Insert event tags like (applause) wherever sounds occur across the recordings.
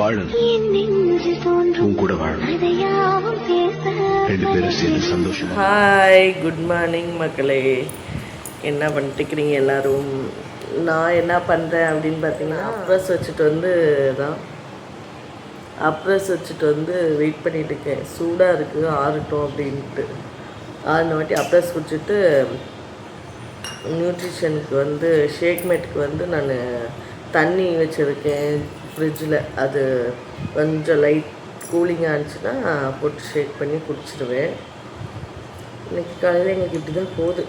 வாழணும். உன் கூட வாழணும். ரெண்டு பேரும் சேர்ந்து சந்தோஷமா ஹாய் குட் மார்னிங் மக்களே. என்ன பண்ணிட்டுக்கிறீங்க எல்லாரும்? நான் என்ன பண்ணுறேன் அப்படின்னு பார்த்தீங்கன்னா அப்ரஸ் வச்சுட்டு வந்து தான். அப்ரஸ் வச்சுட்டு வந்து வெயிட் பண்ணிட்டு இருக்கேன். சூடாக இருக்குது ஆறட்டும் அப்படின்ட்டு. ஆறின வாட்டி அப்ரஸ் குடிச்சிட்டு நியூட்ரிஷனுக்கு வந்து ஷேக் மேட்டுக்கு வந்து நான் தண்ணி வச்சுருக்கேன். ஃப்ரிட்ஜில் அது கொஞ்சம் லைட் கூலிங்காக இருந்துச்சுன்னா போட்டு ஷேக் பண்ணி குடிச்சிடுவேன் இன்றைக்கி காலையில் எங்களுக்கு இப்படி தான் போகுது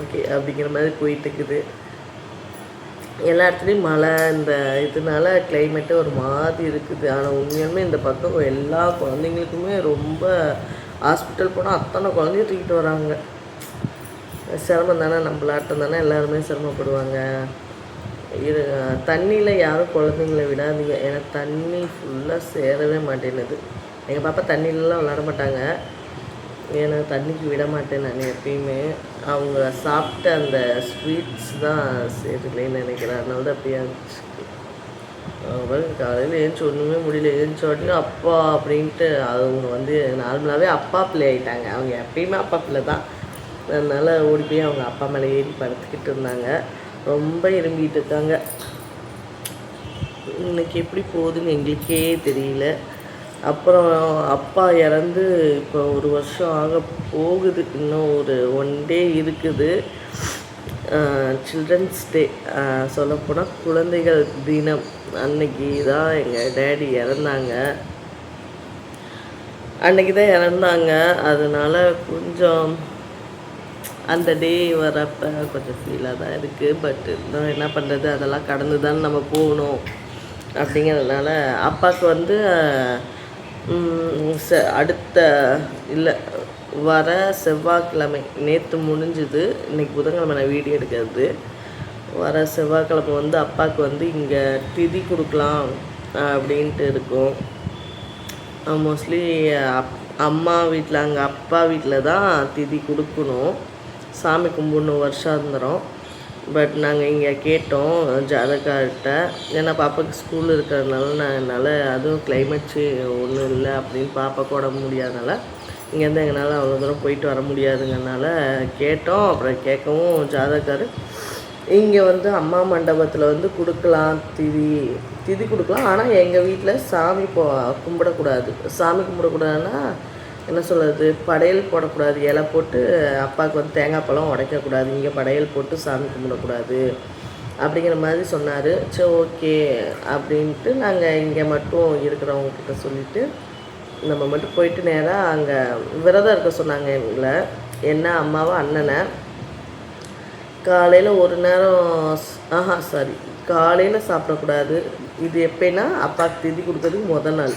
ஓகே அப்படிங்கிற மாதிரி போயிட்டுருக்குது எல்லா இடத்துலையும் மழை இந்த இதனால கிளைமேட்டே ஒரு மாதிரி இருக்குது. ஆனால் உண்மையாலுமே இந்த பக்கம் எல்லா குழந்தைங்களுக்குமே ரொம்ப ஹாஸ்பிட்டல் போனால் அத்தனை குழந்தைய தூக்கிட்டு வராங்க. சிரமம் தானே நம்மளாட்டம் தானே எல்லாருமே சிரமப்படுவாங்க. இரு தண்ணியில் யாரும் குழந்தைங்கள விடாதீங்க. ஏன்னா தண்ணி ஃபுல்லாக சேரவே மாட்டேனுது எங்கள் பாப்பா தண்ணியிலலாம் விளாட மாட்டாங்க. ஏன்னா தண்ணிக்கு விட மாட்டேன் நான் எப்பயுமே. அவங்க சாப்பிட்ட அந்த ஸ்வீட்ஸ் தான் சேரலைன்னு நினைக்கிறேன். அதனால தான் அப்படியே இருந்துச்சு காலையில் ஏஞ்சி ஒன்றுமே முடியல. ஏஞ்சி உடனே அப்பா அப்படின்ட்டு அவங்க வந்து நார்மலாகவே அப்பா பிள்ளை ஆகிட்டாங்க அவங்க எப்பயுமே அப்பா பிள்ளை தான். அதனால் ஓடி போய் அவங்க அப்பா மேலே ஏறி படுத்துக்கிட்டு இருந்தாங்க. ரொம்ப இரும்பிட்டு இருக்காங்க. இன்னைக்கு எப்படி போகுதுன்னு எங்களுக்கே தெரியல. அப்புறம் அப்பா இறந்து இப்போ ஒரு வருஷம் ஆக போகுது. இன்னும் ஒரு ஒன் டே இருக்குது. சில்ட்ரன்ஸ் டே சொல்லப்போனால் குழந்தைகள் தினம். அன்னைக்கு தான் எங்கள் டேடி இறந்தாங்க. அன்னைக்கு தான் இறந்தாங்க. அதனால் கொஞ்சம் அந்த டே வரப்போ கொஞ்சம் ஃபீலாக தான் இருக்குது பட் இருந்தாலும் என்ன பண்ணுறது அதெல்லாம் கடந்து தான் நம்ம போகணும். அப்படிங்கிறதுனால அப்பாவுக்கு வந்து ச அடுத்த இல்லை வர செவ்வாய்க்கிழமை நேற்று முடிஞ்சுது. இன்னைக்கு புதன்கிழமை நான் வீடியோ எடுக்கிறது. வர செவ்வாய்க்கிழமை வந்து அப்பாவுக்கு வந்து இங்கே திதி கொடுக்கலாம் அப்படின்ட்டு இருக்கும். மோஸ்ட்லி அப் அம்மா வீட்டில் அங்கே அப்பா வீட்டில் தான் திதி கொடுக்கணும். சாமி கும்பிடணும் வருஷாந்திரம். பட் நாங்கள் இங்கே கேட்டோம் ஜாதகார்கிட்ட ஏன்னா பாப்பாவுக்கு ஸ்கூல் இருக்கிறதுனால நான் என்னால் அதுவும் கிளைமேட் ஒன்றும் இல்லை அப்படின்னு பாப்பா கூட முடியாதனால இங்கேருந்து எங்களால் அவ்வளோ தூரம் போயிட்டு வர முடியாதுங்கனால கேட்டோம். அப்புறம் கேட்கவும் ஜாதகார் இங்கே வந்து அம்மா மண்டபத்தில் வந்து கொடுக்கலாம் திதி திதி கொடுக்கலாம். ஆனால் எங்கள் வீட்டில் சாமி போ கும்பிடக்கூடாது. சாமி கும்பிடக்கூடாதுன்னா என்ன சொல்கிறது படையல் போடக்கூடாது இலை போட்டு அப்பாவுக்கு வந்து தேங்காய் பழம் உடைக்கக்கூடாது இங்கே படையல் போட்டு சாமி கும்பிடக்கூடாது அப்படிங்கிற மாதிரி சொன்னார். சரி ஓகே அப்படின்ட்டு நாங்கள் இங்கே மட்டும் இருக்கிறவங்கக்கிட்ட சொல்லிவிட்டு நம்ம மட்டும் போயிட்டு நேராக அங்கே விரதம் இருக்க சொன்னாங்க எங்களை. என்ன அம்மாவை அண்ணனை? காலையில் ஒரு நேரம் ஆஹா சாரி காலையில் சாப்பிடக்கூடாது. இது எப்போனா அப்பாவுக்கு திதி கொடுக்கறதுக்கு முதல் நாள்.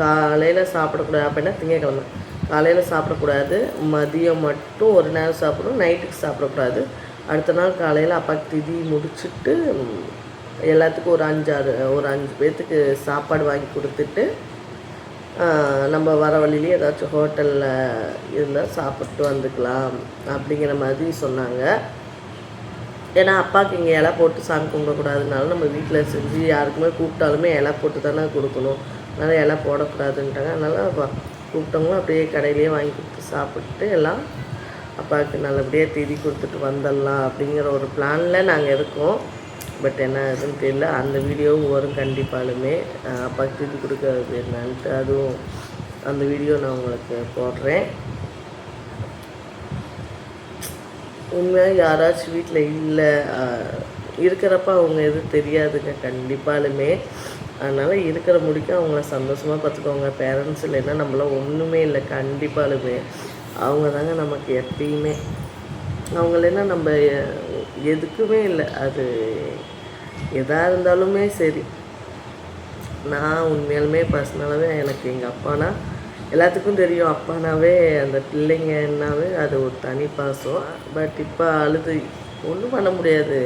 காலையில் சாப்பிடக்கூடாது. அப்படின்னா திங்கக்கிழமை. காலையில் சாப்பிடக்கூடாது. மதியம் மட்டும் ஒரு நேரம் சாப்பிடணும். நைட்டுக்கு சாப்பிடக்கூடாது. அடுத்த நாள் காலையில் அப்பாக்கு திதி முடிச்சுட்டு எல்லாத்துக்கும் ஒரு அஞ்சாறு ஒரு அஞ்சு பேர்த்துக்கு சாப்பாடு வாங்கி கொடுத்துட்டு நம்ம வர வழியிலே ஏதாச்சும் ஹோட்டலில் இருந்தால் சாப்பிட்டு வந்துக்கலாம் அப்படிங்கிற மாதிரி சொன்னாங்க. ஏன்னா அப்பாவுக்கு இங்கே இலை போட்டு சாமி கும்பிடக்கூடாதுனால நம்ம வீட்டில் செஞ்சு யாருக்குமே கூப்பிட்டாலுமே இலை போட்டு தானே கொடுக்கணும். அதனால் இலை போடக்கூடாதுன்ட்டாங்க அதனால் அப்போ கூப்பிட்டவங்களும் அப்படியே கடையிலேயே வாங்கி கொடுத்து சாப்பிட்டு எல்லாம் அப்பாவுக்கு நல்லபடியாக திதி கொடுத்துட்டு வந்துடலாம் அப்படிங்கிற ஒரு பிளானில் நாங்கள் இருக்கோம். பட் என்ன இதுன்னு தெரியல. அந்த வீடியோவும் வரும் கண்டிப்பாலுமே. அஹ் அப்பாவுக்கு திதி கொடுக்கறது என்னன்ட்டு அதுவும் அந்த வீடியோ நான் உங்களுக்கு போடுறேன். உண்மையாக யாராச்சும் வீட்டில் இல்லை இருக்கிறப்ப அவங்க எதுவும் தெரியாதுங்க. கண்டிப்பாலுமே அதனால் இருக்கிற முடிக்க அவங்கள சந்தோஷமாக பார்த்துக்கோங்க. பேரண்ட்ஸ் இல்லைன்னா நம்மளாம் ஒன்றுமே இல்லை. கண்டிப்பாலுமே அவங்க தாங்க நமக்கு எப்பயுமே. அவங்க இல்லைன்னா நம்ம எதுக்குமே இல்லை. அது எதாக இருந்தாலுமே சரி. நான் உண்மையாலுமே பர்சனலாகவே எனக்கு எங்கள் அப்பானா எல்லாத்துக்கும் தெரியும். அப்பானாவே அந்த பிள்ளைங்கன்னாவே அது ஒரு தனி பாசம். பட் இப்போ அழுது ஒன்றும் பண்ண முடியாது.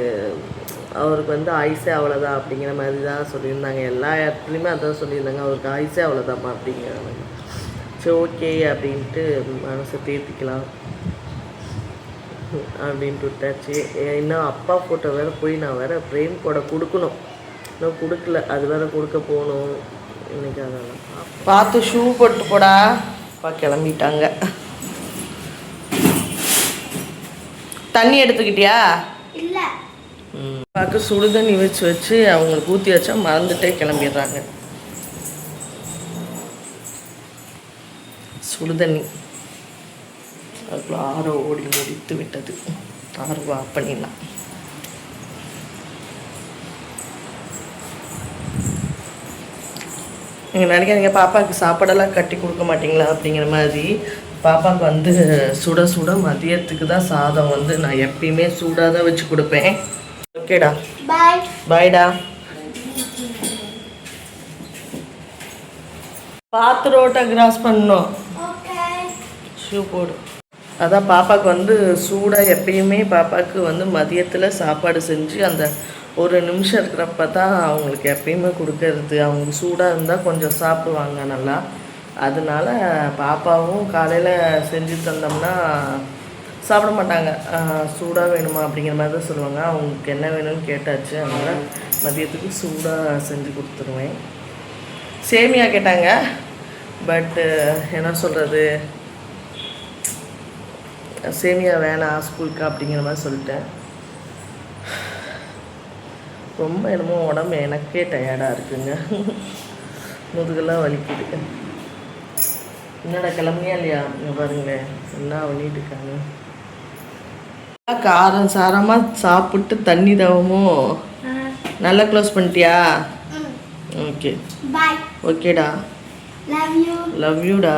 அவருக்கு வந்து ஆயுசே அவ்வளோதான் அப்படிங்கிற மாதிரி தான் சொல்லியிருந்தாங்க. எல்லா இடத்துலையுமே அதான் சொல்லியிருந்தாங்க. அவருக்கு ஆயுசே அவ்வளோதாம்மா அப்படிங்கிறாங்க. சரி ஓகே அப்படின்ட்டு மனசை தேர்த்திக்கலாம் அப்படின்ட்டு விட்டாச்சு. இன்னும் அப்பா ஃபோட்டோ வேறு போய் நான் வேறு ஃப்ரேம் கூட கொடுக்கணும். இன்னும் கொடுக்கல. அது வேறு கொடுக்க போகணும். இன்னைக்கு அதெல்லாம் பார்த்து ஷூ போட்டு போடா. அப்பா கிளம்பிட்டாங்க. தண்ணி எடுத்துக்கிட்டியா? பார்க்க சுடுதண்ணி வச்சு வச்சு அவங்களுக்கு ஊற்றி வச்சா மறந்துட்டே கிளம்பிடுறாங்க. சுடுதண்ணி அதுக்குள்ள ஆரோ ஓடி முடித்து விட்டது. ஆர்வம் ஆஃப் பண்ணிடலாம். நீங்கள் நினைக்கிறீங்க பாப்பாவுக்கு சாப்பாடெல்லாம் கட்டி கொடுக்க மாட்டீங்களா அப்படிங்கிற மாதிரி. பாப்பாவுக்கு வந்து சுட சுட மதியத்துக்கு தான் சாதம் வந்து நான் எப்பயுமே சூடாக தான் வச்சு கொடுப்பேன். ஓகேடா. பாய் பாய்டா பார்த்து ரோட்டை கிராஸ் பண்ணணும். ஓகே ஷூ போடு. அதான் பாப்பாவுக்கு வந்து சூடாக எப்பயுமே பாப்பாவுக்கு வந்து மதியத்தில் சாப்பாடு செஞ்சு அந்த ஒரு நிமிஷம் இருக்கிறப்ப தான் அவங்களுக்கு எப்பயுமே கொடுக்கறது. அவங்க சூடாக இருந்தால் கொஞ்சம் சாப்பிடுவாங்க நல்லா. அதனால பாப்பாவும் காலையில் செஞ்சு தந்தோம்னா சாப்பிட மாட்டாங்க. சூடாக வேணுமா அப்படிங்கிற மாதிரி தான் சொல்லுவாங்க. அவங்களுக்கு என்ன வேணும்னு கேட்டாச்சு. அதனால் மதியத்துக்கு சூடாக செஞ்சு கொடுத்துருவேன். சேமியா கேட்டாங்க. பட்டு என்ன சொல்கிறது சேமியா வேணாம் ஸ்கூலுக்கு அப்படிங்கிற மாதிரி சொல்லிட்டேன். ரொம்ப என்னமோ உடம்பு எனக்கே டயர்டாக இருக்குங்க. முதுகெல்லாம் வலிக்குது. என்னடா கிளம்பியா இல்லையா? பாருங்களேன். என்ன பண்ணிட்டு இருக்காங்க? காரம் சாரமாக சாப்பிட்டு தண்ணி தவமோ? நல்லா க்ளோஸ் பண்ணிட்டியா? ஓகே ஓகேடா லவ் யூ லவ் யூடா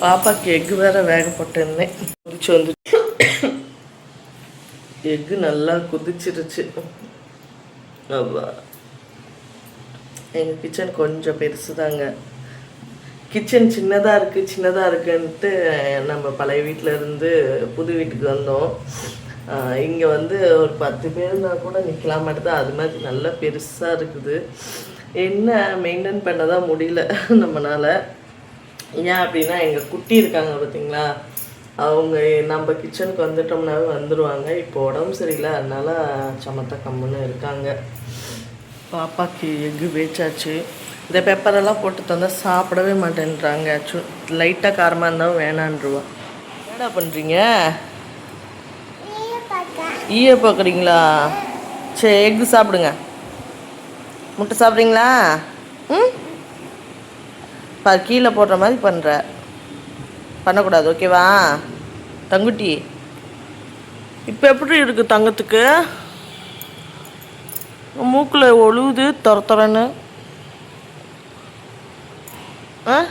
பாப்பாக்கு எக்கு வேற வேக போட்டிருந்தேன். குதிச்சு வந்து எக்கு நல்லா குதிச்சிருச்சு. எங்கள் கிச்சன் கொஞ்சம் பெருசு தாங்க கிச்சன் சின்னதாக இருக்குது சின்னதாக இருக்குன்ட்டு நம்ம பழைய வீட்டில் இருந்து புது வீட்டுக்கு வந்தோம். இங்கே வந்து ஒரு பத்து பேர்னா கூட நிற்கலாம் மாட்டுது அது மாதிரி நல்லா பெருசாக இருக்குது. என்ன மெயின்டைன் பண்ண தான் முடியல (laughs) நம்மளால் ஏன் அப்படின்னா எங்கள் குட்டி இருக்காங்க பார்த்தீங்களா அவங்க நம்ம கிச்சனுக்கு வந்துட்டோம்னாவே வந்துடுவாங்க இப்போ உடம்பு சரியில்லை அதனால் சமத்த கம்முன்னு இருக்காங்க. பாப்பாக்கு எக்கு வேச்சாச்சு இந்த பெப்பரெல்லாம் போட்டு தந்தால் சாப்பிடவே மாட்டேன்றாங்க. சு லைட்டாக காரமாக இருந்தாலும் வேணான்ருவா என்னடா பண்ணுறீங்க ஈய பார்க்குறீங்களா? சரி எக்கு சாப்பிடுங்க. முட்டை சாப்பிட்றீங்களா? ம்? பா கீழே போடுற மாதிரி பண்ணுற பண்ணக்கூடாது ஓகேவா? தங்குட்டி. இப்போ எப்படி இருக்கு தங்கத்துக்கு? மூக்கில் ஒழுகுது தொர ஆ?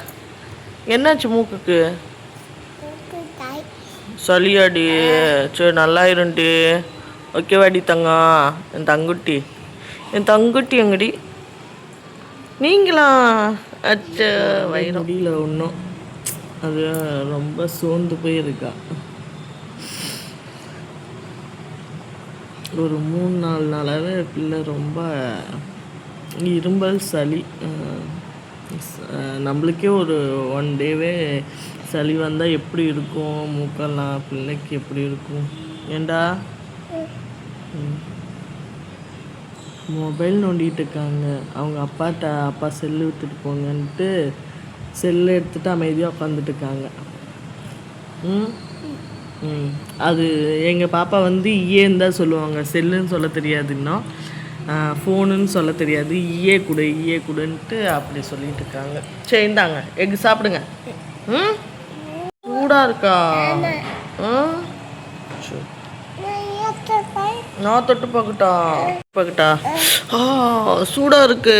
என்னாச்சு மூக்குக்கு? சளியாடி சரி நல்லா இருண்டி ஓகேவாடி தங்கம் என் தங்குட்டி. என் தங்குட்டி எங்கடி? நீங்களா? அச்ச வயிறு முடியல ஒன்றும் அது ரொம்ப சோர்ந்து போயிருக்கா. ஒரு மூணு நாலு நாளாகவே பிள்ளை ரொம்ப இரும்பல் சளி. Uh, நம்மளுக்கே ஒரு ஒன் டேவே சளி வந்தால் எப்படி இருக்கும்? மூக்கெல்லாம் பிள்ளைக்கு எப்படி இருக்கும்? ஏண்டா மொபைல் நோண்டிட்டு இருக்காங்க. அவங்க அப்பாட்ட அப்பா செல்லு விட்டுட்டு போங்கன்ட்டு செல்லு எடுத்துட்டு அமைதியாக உட்காந்துட்டு இருக்காங்க. ம்? ம். அது எங்கள் பாப்பா வந்து ஏன் தான் சொல்லுவாங்க. செல்லுன்னு சொல்ல தெரியாது இன்னும். ஃபோனுன்னு சொல்ல தெரியாது. ஈயே கொடு ஈயே கொடுன்ட்டு அப்படி சொல்லிட்டு இருக்காங்க. சரி இந்தாங்க எக் சாப்பிடுங்க. ம்? சூடாக இருக்கா? ம் நான் தொட்டு பார்க்கட்டா? பார்க்கட்டா? ஆ சூடாக இருக்கு.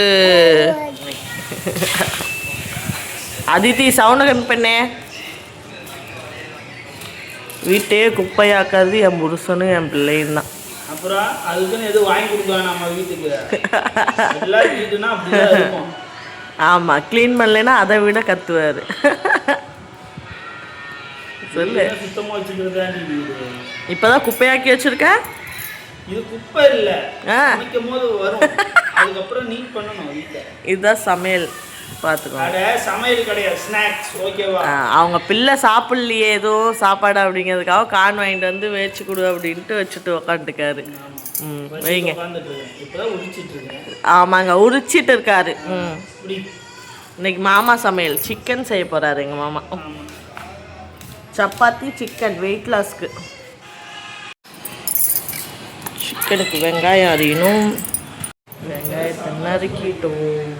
அதித்தி சவுண்டை கம்மி பண்ணே. வீட்டையே குப்பையாக்காது என் புருஷனும் என் பிள்ளையும் தான். அப்புறம் அதுக்குன்னு எதுவும் வாங்கி கொடுக்கலாம் நம்ம வீட்டுக்கு. எல்லாரும் வீட்டுனா அப்படிதான் இருக்கும். ஆமாம் க்ளீன் பண்ணலைன்னா அதை விட கத்துவார். சொல்லு. இதெல்லாம் சுத்தமா வச்சுக்கிறதா இப்போதான் குப்பையாக்கி வச்சிருக்க? இது குப்பை இல்ல. சமைக்கும் போது வரும். அதுக்கப்புறம் நீட் பண்ணணும் வீட்டை இதுதான் சமையல். பார்த்துக்கோங்க அவங்க பிள்ளை சாப்பிட்லையே எதுவும் சாப்பாடு அப்படிங்கிறதுக்காக கான் வாங்கிட்டு வந்து வச்சு கொடு அப்படின்ட்டு வச்சுட்டு உக்காந்துருக்காரு. ம் வைங்க. ஆமாங்க உரிச்சிட்டு இருக்காரு ம் இன்னைக்கு மாமா சமையல் சிக்கன் செய்ய போறாரு எங்கள் மாமா. சப்பாத்தி சிக்கன் வெயிட் லாஸ்க்கு சிக்கனுக்கு வெங்காயம் அறியணும் வெங்காயத்தை நறுக்கிட்டோம்.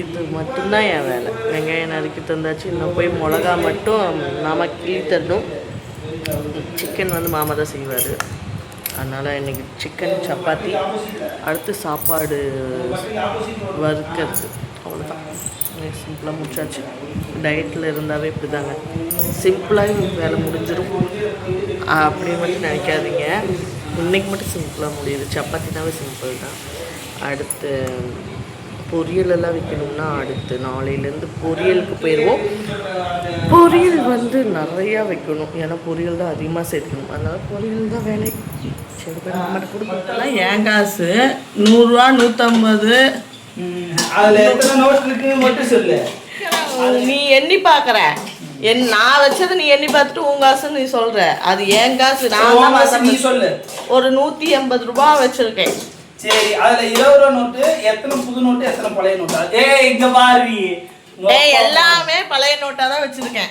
இது மட்டும்தான் என் வேலை. வெங்காயம் நறுக்கி தந்தாச்சு. இன்னும் போய் மிளகா மட்டும் மாமா கிள்ளி தரணும். சிக்கன் வந்து மாமா தான் செய்வார். அதனால் இன்னைக்கு சிக்கன் சப்பாத்தி அடுத்து சாப்பாடு வறுக்கிறது. அவ்வளோதான் சிம்பிளாக முடிச்சாச்சு. டயட்டில் இருந்தாவே இப்படி தாங்க சிம்பிளாக வேலை முடிஞ்சிடும் அப்படின்னு மட்டும் நினைக்காதீங்க. இன்னைக்கு மட்டும் சிம்பிளாக முடியுது. சப்பாத்தினாவே சிம்பிள் தான். அடுத்து பொரியல் எல்லாம் வைக்கணும்னா அடுத்து நாளையிலேருந்து பொரியலுக்கு போயிடுவோம். பொரியல் வந்து நிறையா வைக்கணும். ஏன்னா பொரியல் தான் அதிகமாக சேர்க்கணும். அதனால் பொரியல் தான் வேலை. சரி போய் மாமாட்ட கொடுக்கலாம் ஏன் காசு? நூறுரூவா நூற்றம்பது நீ எண்ணி பார்க்குற. என் நான் வச்சது நீ எண்ணி பார்த்துட்டு உன் காசு நீ சொல்ற. அது என் காசு? நான் ஒரு நூற்றி எண்பது ரூபா வச்சிருக்கேன். சரி அதுல இருபது ரூபா நோட்டு எத்தனை புது நோட்டு எத்தனை பழைய நோட்டா? ஏய் இங்க பாரு. ஏய் எல்லாமே பழைய நோட்டாக தான் வச்சிருக்கேன்.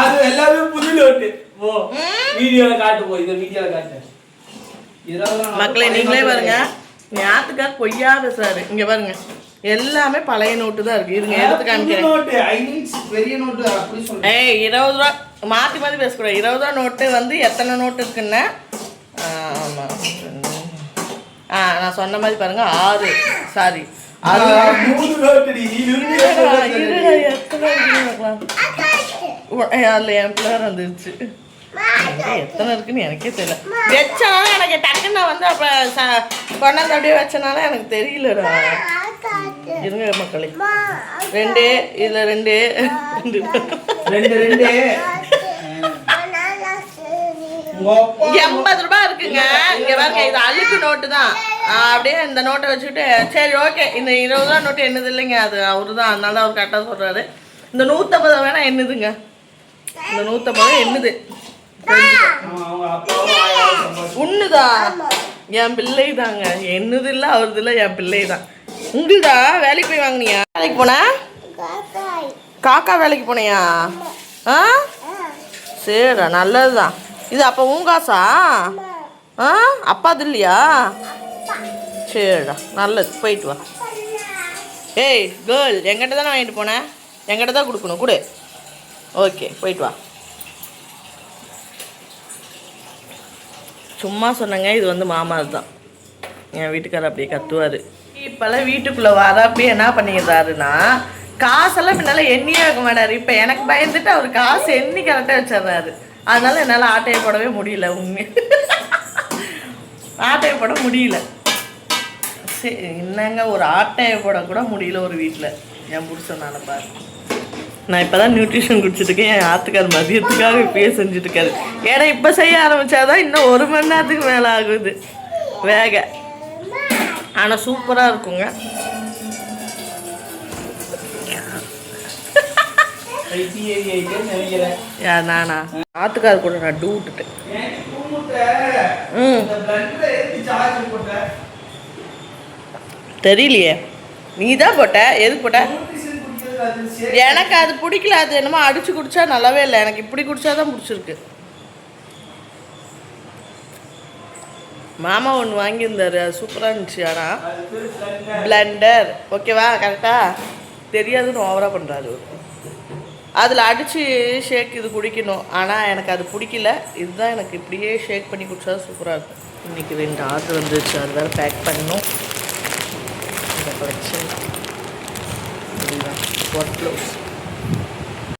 அது எல்லாமே புது நோட்டு. ஓ வீடியோல காட்டு போ இந்த வீடியோல காட்டு. நோட்டு, மக்களே நீங்களே நோட்டு பாருங்க. ஞாத்துக்காக பொய்யா பேசுறாரு இங்க பாருங்க. எல்லாமே பழைய நோட்டு தான் இருக்கு. இருங்க எடுத்து காமிக்கிறேன். நோட்டு. நோட்டு ஏய் இருபது ரூபா மாற்றி மாற்றி பேசக்கூடாது. இருபது ரூபா நோட்டு வந்து எத்தனை நோட்டு இருக்குன்னா? ஆமா ஆ நான் சொன்ன மாதிரி பாருங்க ஆறு. சாரி அதுல என் பிள்ளை வந்துருச்சு. எத்தனை இருக்குன்னு எனக்கே தெரியல. வச்சனால எனக்கு டக்குன்னு நான் வந்து அப்ப கொண்டாந்து அப்படியே வச்சனால எனக்கு தெரியலடா. இருங்க மக்களே. ரெண்டு இதுல ரெண்டு. ரெண்டு ரெண்டு. எண்பது ரூபாய் இருக்குங்க. இங்க பாருங்க இது அழுக்கு நோட்டு தான். அப்படியே இந்த நோட்டை வச்சுட்டு சரி ஓகே. இந்த இருபது ரூபா நோட்டு என்னது இல்லைங்க அது அவரு தான். அதனால அவர் கரெக்டாக சொல்றாரு. இந்த நூற்றம்பது வேணா என்னதுங்க? இந்த நூற்றம்பது என்னது? உண்ணுதா? என் பிள்ளை தாங்க என்னது இல்லை அவரது இல்லை என் பிள்ளை தான் உங்களுதா வேலைக்கு போய் வாங்குனியா? வேலைக்கு போனா? காக்கா வேலைக்கு போனியா? ஆ? சரிடா நல்லதுதான். இது அப்போ உன் காசா? ஆ? அப்பாது இல்லையா? சரிடா நல்லது போயிட்டு வா. ஏய் கேர்ள் எங்கிட்ட தானே வாங்கிட்டு போனேன் எங்கிட்ட தான் கொடுக்கணும் கொடு. ஓகே போயிட்டு வா. சும்மா சொன்னங்க இது வந்து மாமா தான். என் வீட்டுக்காரர் அப்படியே கத்துவார். இப்போல்லாம் வீட்டுக்குள்ளே வரப்பே என்ன பண்ணிடுறாருன்னா காசெல்லாம் முன்னால எண்ணியே வைக்க மாட்டார். இப்போ எனக்கு பயந்துட்டு அவர் காசு எண்ணி கரெக்டாக வச்சிடுறாரு. அதனால என்னால் ஆட்டையை போடவே முடியல உண்மை ஆட்டையை போட முடியல. சரி என்னங்க ஒரு ஆட்டையை போட கூட முடியல ஒரு வீட்டில் என் புருஷனால பாரு. நான் இப்போ தான் நியூட்ரிஷன் குடிச்சிட்டு என் ஆத்துக்கார் மதியத்துக்காக இப்பயே செஞ்சுட்ருக்காரு ஏன்னா இப்போ செய்ய ஆரம்பித்தாதான் இன்னும் ஒரு மணி நேரத்துக்கு மேலே ஆகுது. வேக. ஆனால் சூப்பராக இருக்குங்க. நினைக்கிறேன் நானா? ஆத்துக்கார் கூட நான் டூ விட்டுட்டேன். ம். தெரியலையே. நீ தான் போட்ட? எது போட்ட? எனக்கு அது பிடிக்கல. அது என்னமோ அடிச்சு குடிச்சா நல்லாவே இல்லை. எனக்கு இப்படி குடிச்சா தான் பிடிச்சிருக்கு. மாமா ஒன்று வாங்கியிருந்தாரு. அது சூப்பராக இருந்துச்சு ஆனால் பிளண்டர் ஓகேவா கரெக்டாக தெரியாதுன்னு ஓவராக பண்ணுறாரு அதில் அடித்து ஷேக் இது குடிக்கணும். ஆனால் எனக்கு அது பிடிக்கல. இதுதான் எனக்கு இப்படியே ஷேக் பண்ணி குடிச்சா சூப்பராக இருக்கும். இன்றைக்கி ரெண்டு ஆர்டர் வந்துருச்சு. அது வேறு பேக் பண்ணணும். இந்த கலெக்ஷன் இதுதான். Work blouse